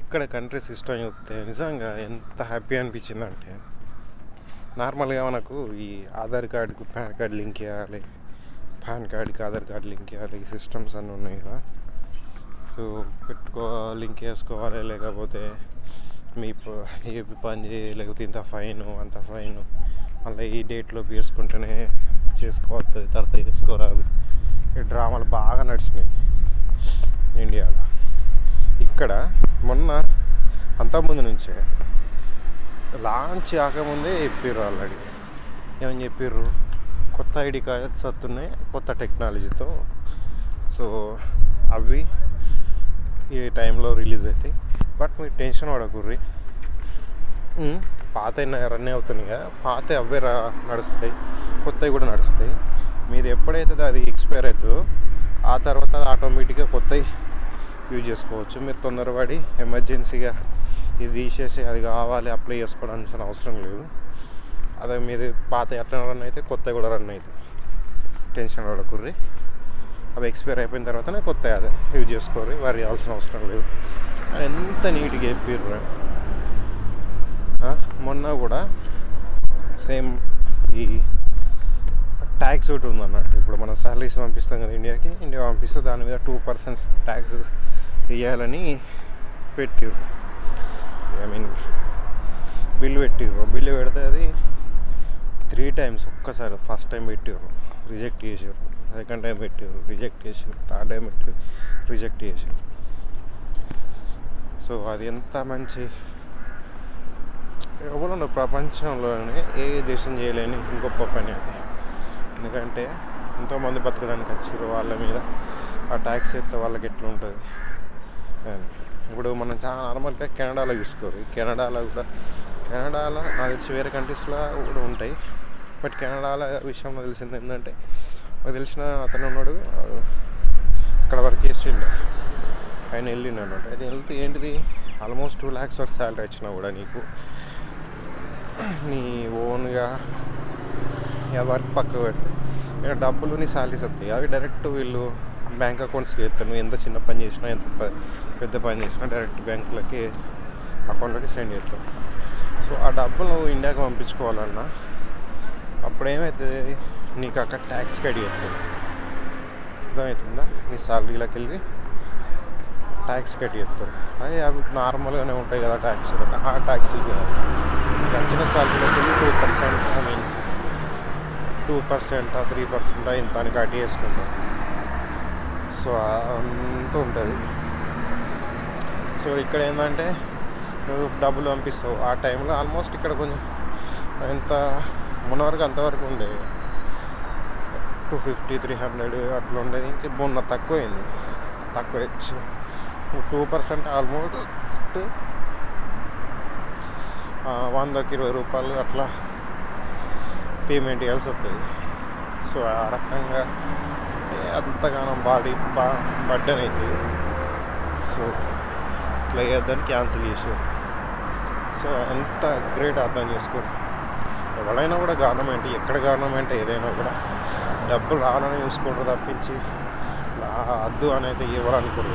ఇక్కడ country system చూస్తే నిజంగా ఎంత హ్యాపీ అనిపించిందంటే నార్మల్గా మనకు ఈ ఆధార్ కార్డుకు పాన్ కార్డు లింక్ చేయాలి పాన్ కార్డ్కి ఆధార్ కార్డు లింక్ చేయాలి ఈ సిస్టమ్స్ అన్నీ ఉన్నాయి కదా. సో పెట్టుకో లింక్ చేసుకోవాలి లేకపోతే మీ ఏపీ పని చేయ లేకపోతే ఇంత ఫైన్ అంత ఫైన్ మళ్ళీ ఈ డేట్లో వేసుకుంటేనే చేసుకోవద్దు తర్వాత చేసుకోరాదు. ఈ డ్రామాలు బాగా నడిచినాయి ఇండియాలో. ఇక్కడ మొన్న అంతకుముందు నుంచే లాంచ్ కాకముందే చెప్పారు ఆల్రెడీ. ఏమని చెప్పారు కొత్త ఐడి కార్డ్స్ వస్తున్నాయి కొత్త టెక్నాలజీతో. సో అవి ఈ టైంలో రిలీజ్ అవుతాయి బట్ మీరు టెన్షన్ పడకుర్రి. పాత రన్ అవుతున్నాయి కదా పాత అవే రా నడుస్తాయి. కొత్తవి కూడా నడుస్తాయి. మీది ఎప్పుడైతే అది ఎక్స్పైర్ అవుతుందో ఆ తర్వాత అది ఆటోమేటిక్గా కొత్తవి యూజ్ చేసుకోవచ్చు. మీరు తొందరపడి ఎమర్జెన్సీగా ఇది తీసేసి అది కావాలి అప్లై చేసుకోవడానికి అవసరం లేదు. అదే మీది పాత ఎట్లా రన్ అయితే కొత్త కూడా రన్ అవుతుంది టెన్షన్ పడకుర్రి. అవి ఎక్స్పైర్ అయిపోయిన తర్వాతనే కొత్త అదే యూజ్ చేసుకోరు వారు చేయాల్సిన అవసరం లేదు. ఎంత నీట్గా చెప్పిర్రు. మొన్న కూడా సేమ్ ఈ ట్యాక్స్ ఒకటి ఉందన్నట్టు. ఇప్పుడు మనం శాలరీస్ పంపిస్తాం కదా ఇండియాకి ఇండియా పంపిస్తే దాని మీద టూ పర్సెంట్ ట్యాక్స్ వేయాలని పెట్టిర్రు. ఐ మీన్ బిల్లు పెట్టిర్రు. బిల్లు పెడితే అది త్రీ టైమ్స్ ఒక్కసారి ఫస్ట్ టైం పెట్టారు రిజెక్ట్ చేసారు సెకండ్ టైం పెట్టారు రిజెక్ట్ చేసారు థర్డ్ టైం పెట్టి రిజెక్ట్ చేసారు సో అది ఎంత మంచి ఎవరు ప్రపంచంలోనే ఏ దేశం చేయలేని గొప్ప పని అది. ఎందుకంటే ఎంతోమంది బతకడానికి వచ్చారు వాళ్ళ మీద. ఆ ట్యాక్స్ ఎత్తే వాళ్ళకి ఎట్లా ఉంటుంది ఇప్పుడు మనం చాలా నార్మల్గా కెనడాలో చూసుకోరు కెనడాలో కూడా కెనడాలో నాకు తెలిసి వేరే కంట్రీస్లో కూడా ఉంటాయి. బట్ కెనడాల విషయంలో తెలిసింది ఏంటంటే నాకు తెలిసిన అతను ఉన్నాడు అక్కడ వర్క్ చేసిండు ఆయన వెళ్ళిండు అనమాట అది వెళ్తే ఏంటిది? ఆల్మోస్ట్ టూ ల్యాక్స్ వరకు శాలరీ వచ్చినా కూడా నీకు. నీ ఓన్గా ఇక వర్క్ పక్క పెడితే. ఇక డబ్బులు నీ శాలరీస్ వస్తాయి. అవి డైరెక్ట్ వీళ్ళు బ్యాంక్ అకౌంట్స్కి వేస్తాను నువ్వు ఎంత చిన్న పని చేసినా ఎంత పెద్ద పని చేసినా డైరెక్ట్ బ్యాంకులకి అకౌంట్లకి సెండ్ చేస్తాం. సో ఆ డబ్బులు ఇండియాకి పంపించుకోవాలన్నా అప్పుడు ఏమవుతుంది నీకు అక్కడ ట్యాక్స్ కట్ చేస్తుంది అర్థమవుతుందా? నీ సాలరీలోకి వెళ్ళి ట్యాక్స్ కట్ చేస్తారు. అవి అవి నార్మల్గానే ఉంటాయి కదా ట్యాక్స్ ఆ ట్యాక్స్ వచ్చిన సాలరీలోకి వెళ్ళి two percent I mean two percent three percent ఇంత అని కట్ చేసుకుంటాం. సో అంత ఉంటుంది. సో ఇక్కడ ఏంటంటే నువ్వు డబ్బులు పంపిస్తావు. ఆ టైంలో ఆల్మోస్ట్ ఇక్కడ కొంచెం ఎంత మొన్న వరకు అంతవరకు ఉండే. టూ ఫిఫ్టీ త్రీ హండ్రెడ్ అట్లా ఉండేది. ఇంకా మొన్న తక్కువైంది. తక్కువ. టూ పర్సెంట్ ఆల్మోస్ట్ వందకి ఇరవై రూపాయలు అట్లా పేమెంట్ చేయాల్సి వస్తుంది సో ఆ రకంగా అంతగానం బాడీ బా బర్డన్ అవుతుంది సో ఇట్లా వేయద్దని క్యాన్సిల్ చేసారు సో ఎంత గ్రేట్ అర్థం చేసుకో ఎవడైనా కూడా గవర్నమెంట్ ఎక్కడ గవర్నమెంట్ ఏదైనా కూడా డబ్బులు రావాలని చూసుకుంటారు తప్పించి అద్దు వద్దు అని ఎవరు అనుకోరు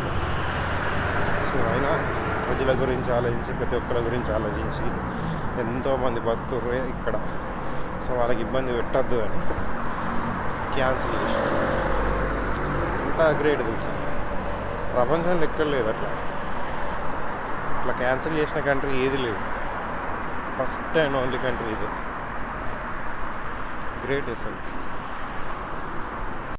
సో అయినా ప్రజల గురించి ఆలోచించి ప్రతి ఒక్కరి గురించి ఆలోచించి ఎంతోమంది భక్తులు ఇక్కడ. సో వాళ్ళకి ఇబ్బంది పెట్టద్దు అని క్యాన్సిల్ చేశారు. ఎంత గ్రేట్ తెలుసా? ప్రపంచం లెక్కలు లేదు అట్లా. క్యాన్సిల్ చేసిన కంట్రీ ఏది లేదు. ఫస్ట్ అండ్ ఓన్లీ కంట్రీ ఇది. గ్రేట్ అసలు.